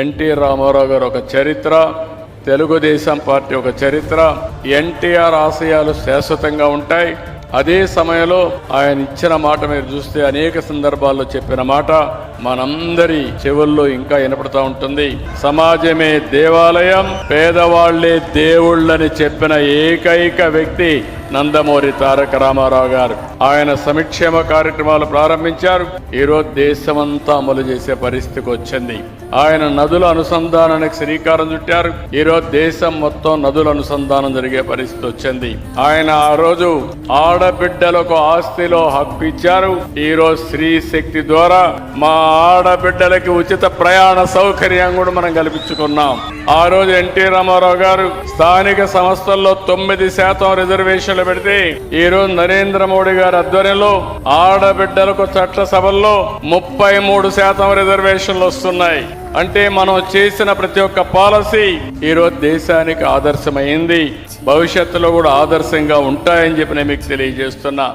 NT Ramarao గారు ఒక చరిత్ర తెలుగుదేశం పార్టీ ఒక చరిత్ర ఎన్టీఆర్ ఆశయాలు శాశ్వతంగా ఉంటాయి. అదే సమయంలో ఆయన ఇచ్చిన మాట మీరు చూస్తే అనేక సందర్భాల్లో చెప్పిన మాట మనందరి చెవుల్లో ఇంకా వినపడుతూ ఉంటుంది. సమాజమే దేవాలయం పేదవాళ్ళే దేవుళ్ళని చెప్పిన ఏకైక వ్యక్తి నందమూరి తారక రామారావు గారు. ఆయన సంక్షేమ కార్యక్రమాలు ప్రారంభించారు. ఈరోజు దేశమంతా అమలు చేసే పరిస్థితికి వచ్చింది. ఆయన నదుల అనుసంధానానికి శ్రీకారం చుట్టారు. ఈరోజు దేశం మొత్తం నదుల అనుసంధానం జరిగే పరిస్థితి వచ్చింది. ఆయన ఆ రోజు ఆడబిడ్డలకు ఆస్తిలో హక్కు ఇచ్చారు. ఈరోజు స్త్రీ శక్తి ద్వారా మా ఆడబిడ్డలకి ఉచిత ప్రయాణ సౌకర్యం కూడా మనం కల్పించుకున్నాం. ఆ రోజు ఎన్టీ రామారావు గారు స్థానిక సంస్థల్లో తొమ్మిది శాతం రిజర్వేషన్లు పెడితే ఈ రోజు నరేంద్ర మోడీ గారి ఆధ్వర్యంలో ఆడబిడ్డలకు చట్టసభల్లో ముప్పై మూడు శాతం రిజర్వేషన్లు వస్తున్నాయి. అంటే మనం చేసిన ప్రతి ఒక్క పాలసీ ఈరోజు దేశానికి ఆదర్శమైంది భవిష్యత్తులో కూడా ఆదర్శంగా ఉంటాయని చెప్పి నేను మీకు తెలియజేస్తున్నా.